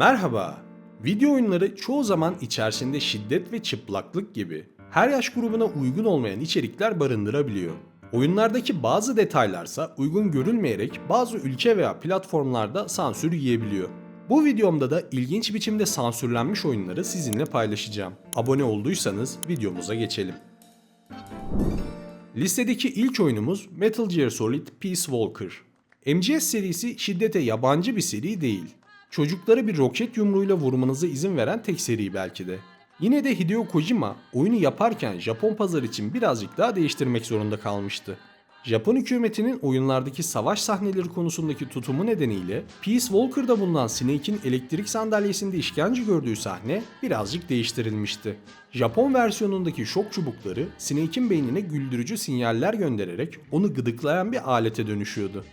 Merhaba. Video oyunları çoğu zaman içerisinde şiddet ve çıplaklık gibi her yaş grubuna uygun olmayan içerikler barındırabiliyor. Oyunlardaki bazı detaylarsa uygun görülmeyerek bazı ülke veya platformlarda sansür yiyebiliyor. Bu videomda da ilginç biçimde sansürlenmiş oyunları sizinle paylaşacağım. Abone olduysanız videomuza geçelim. Listedeki ilk oyunumuz Metal Gear Solid Peace Walker. MGS serisi şiddete yabancı bir seri değil. Çocukları bir roket yumruğuyla vurmanıza izin veren tek seri belki de. Yine de Hideo Kojima oyunu yaparken Japon pazar için birazcık daha değiştirmek zorunda kalmıştı. Japon hükümetinin oyunlardaki savaş sahneleri konusundaki tutumu nedeniyle Peace Walker'da bulunan Snake'in elektrik sandalyesinde işkence gördüğü sahne birazcık değiştirilmişti. Japon versiyonundaki şok çubukları Snake'in beynine güldürücü sinyaller göndererek onu gıdıklayan bir alete dönüşüyordu.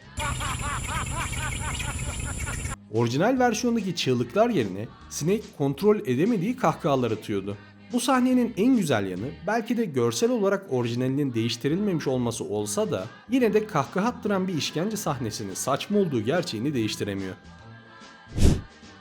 Orijinal versiyondaki çığlıklar yerine Snake kontrol edemediği kahkahalar atıyordu. Bu sahnenin en güzel yanı belki de görsel olarak orijinalinin değiştirilmemiş olması olsa da yine de kahkaha attıran bir işkence sahnesinin saçma olduğu gerçeğini değiştiremiyor.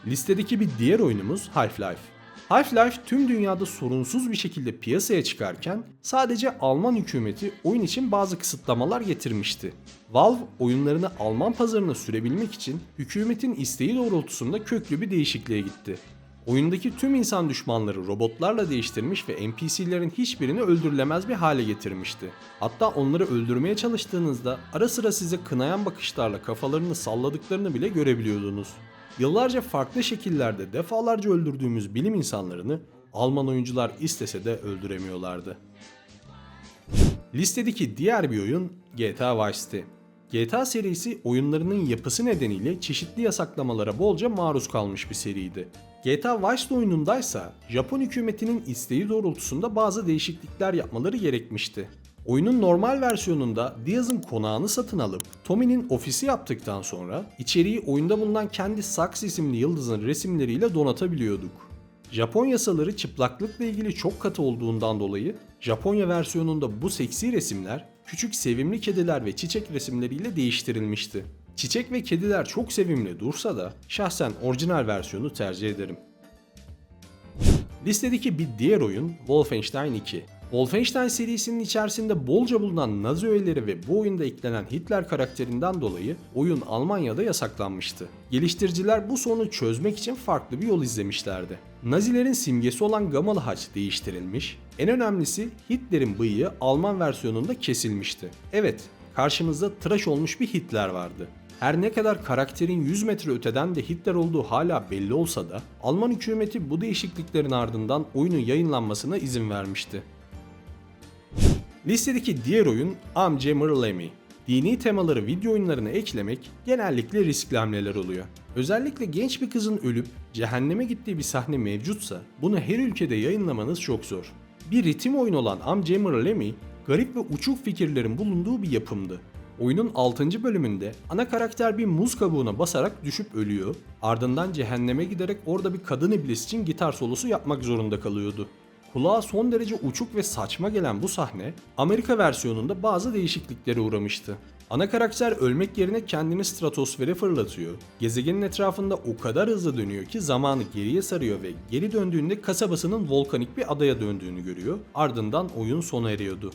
Listedeki bir diğer oyunumuz Half-Life. Half-Life tüm dünyada sorunsuz bir şekilde piyasaya çıkarken sadece Alman hükümeti oyun için bazı kısıtlamalar getirmişti. Valve oyunlarını Alman pazarına sürebilmek için hükümetin isteği doğrultusunda köklü bir değişikliğe gitti. Oyundaki tüm insan düşmanları robotlarla değiştirmiş ve NPC'lerin hiçbirini öldürülemez bir hale getirmişti. Hatta onları öldürmeye çalıştığınızda ara sıra size kınayan bakışlarla kafalarını salladıklarını bile görebiliyordunuz. Yıllarca farklı şekillerde defalarca öldürdüğümüz bilim insanlarını Alman oyuncular istese de öldüremiyorlardı. Listedeki diğer bir oyun GTA Vice City. GTA serisi oyunlarının yapısı nedeniyle çeşitli yasaklamalara bolca maruz kalmış bir seriydi. GTA Vice oyunundaysa Japon hükümetinin isteği doğrultusunda bazı değişiklikler yapmaları gerekmişti. Oyunun normal versiyonunda Diaz'ın konağını satın alıp Tommy'nin ofisi yaptıktan sonra içeriği oyunda bulunan kendi Sax isimli yıldızın resimleriyle donatabiliyorduk. Japon yasaları çıplaklıkla ilgili çok katı olduğundan dolayı Japonya versiyonunda bu seksi resimler küçük sevimli kediler ve çiçek resimleriyle değiştirilmişti. Çiçek ve kediler çok sevimli dursa da şahsen orijinal versiyonu tercih ederim. Listedeki bir diğer oyun Wolfenstein 2. Wolfenstein serisinin içerisinde bolca bulunan Nazi öğeleri ve bu oyunda eklenen Hitler karakterinden dolayı oyun Almanya'da yasaklanmıştı. Geliştiriciler bu sorunu çözmek için farklı bir yol izlemişlerdi. Nazilerin simgesi olan gamalı haç değiştirilmiş, en önemlisi Hitler'in bıyığı Alman versiyonunda kesilmişti. Evet, karşımızda tıraş olmuş bir Hitler vardı. Her ne kadar karakterin 100 metre öteden de Hitler olduğu hala belli olsa da Alman hükümeti bu değişikliklerin ardından oyunun yayınlanmasına izin vermişti. Listedeki diğer oyun Am Jammer Lemmy. Dini temaları video oyunlarına eklemek genellikle riskli hamleler oluyor. Özellikle genç bir kızın ölüp cehenneme gittiği bir sahne mevcutsa bunu her ülkede yayınlamanız çok zor. Bir ritim oyunu olan Am Jammer Lemmy garip ve uçuk fikirlerin bulunduğu bir yapımdı. Oyunun 6. bölümünde ana karakter bir muz kabuğuna basarak düşüp ölüyor. Ardından cehenneme giderek orada bir kadın iblis için gitar solosu yapmak zorunda kalıyordu. Kulağa son derece uçuk ve saçma gelen bu sahne Amerika versiyonunda bazı değişikliklere uğramıştı. Ana karakter ölmek yerine kendini stratosfere fırlatıyor. Gezegenin etrafında o kadar hızlı dönüyor ki zamanı geriye sarıyor ve geri döndüğünde kasabasının volkanik bir adaya döndüğünü görüyor. Ardından oyun sona eriyordu.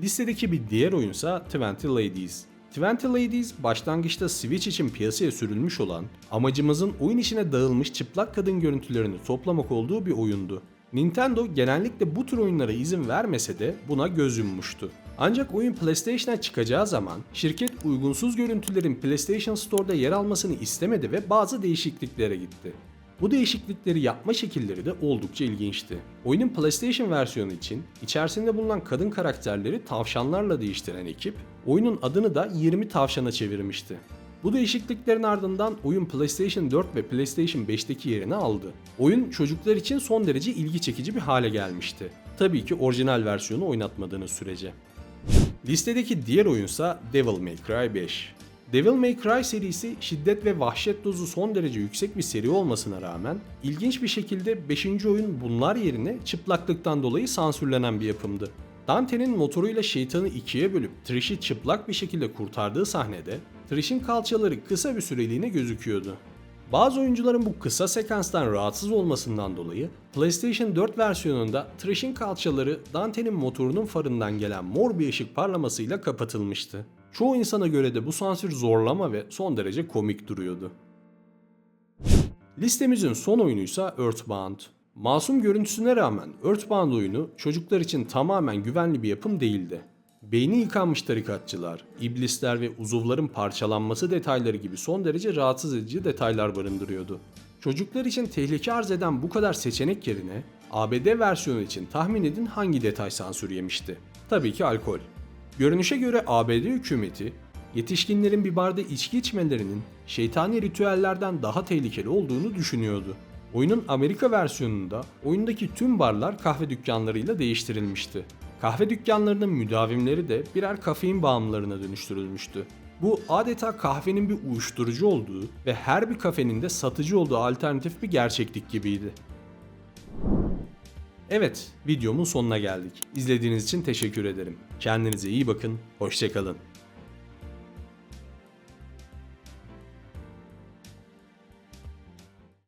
Listedeki bir diğer oyunsa Twenty Ladies. Twenty Ladies başlangıçta Switch için piyasaya sürülmüş olan, amacımızın oyun içine dağılmış çıplak kadın görüntülerini toplamak olduğu bir oyundu. Nintendo genellikle bu tür oyunlara izin vermese de buna göz yummuştu. Ancak oyun PlayStation'a çıkacağı zaman şirket uygunsuz görüntülerin PlayStation Store'da yer almasını istemedi ve bazı değişikliklere gitti. Bu değişiklikleri yapma şekilleri de oldukça ilginçti. Oyunun PlayStation versiyonu için içerisinde bulunan kadın karakterleri tavşanlarla değiştiren ekip, oyunun adını da 20 tavşana çevirmişti. Bu değişikliklerin ardından oyun PlayStation 4 ve PlayStation 5'teki yerini aldı. Oyun çocuklar için son derece ilgi çekici bir hale gelmişti. Tabii ki orijinal versiyonu oynatmadığınız sürece. Listedeki diğer oyunsa Devil May Cry 5. Devil May Cry serisi şiddet ve vahşet dozu son derece yüksek bir seri olmasına rağmen ilginç bir şekilde 5. oyun bunlar yerine çıplaklıktan dolayı sansürlenen bir yapımdı. Dante'nin motoruyla şeytanı ikiye bölüp Trish'i çıplak bir şekilde kurtardığı sahnede Trish'in kalçaları kısa bir süreliğine gözüküyordu. Bazı oyuncuların bu kısa sekanstan rahatsız olmasından dolayı PlayStation 4 versiyonunda Trash'in kalçaları Dante'nin motorunun farından gelen mor bir ışık parlamasıyla kapatılmıştı. Çoğu insana göre de bu sansür zorlama ve son derece komik duruyordu. Listemizin son oyunuysa Earthbound. Masum görüntüsüne rağmen Earthbound oyunu çocuklar için tamamen güvenli bir yapım değildi. Beyni yıkanmış tarikatçılar, iblisler ve uzuvların parçalanması detayları gibi son derece rahatsız edici detaylar barındırıyordu. Çocuklar için tehlike arz eden bu kadar seçenek yerine ABD versiyonu için tahmin edin hangi detay sansür yemişti? Tabii ki alkol. Görünüşe göre ABD hükümeti yetişkinlerin bir barda içki içmelerinin şeytani ritüellerden daha tehlikeli olduğunu düşünüyordu. Oyunun Amerika versiyonunda oyundaki tüm barlar kahve dükkanlarıyla değiştirilmişti. Kahve dükkanlarının müdavimleri de birer kafein bağımlılarına dönüştürülmüştü. Bu adeta kahvenin bir uyuşturucu olduğu ve her bir kafenin de satıcı olduğu alternatif bir gerçeklik gibiydi. Evet, videomun sonuna geldik. İzlediğiniz için teşekkür ederim. Kendinize iyi bakın, hoşçakalın.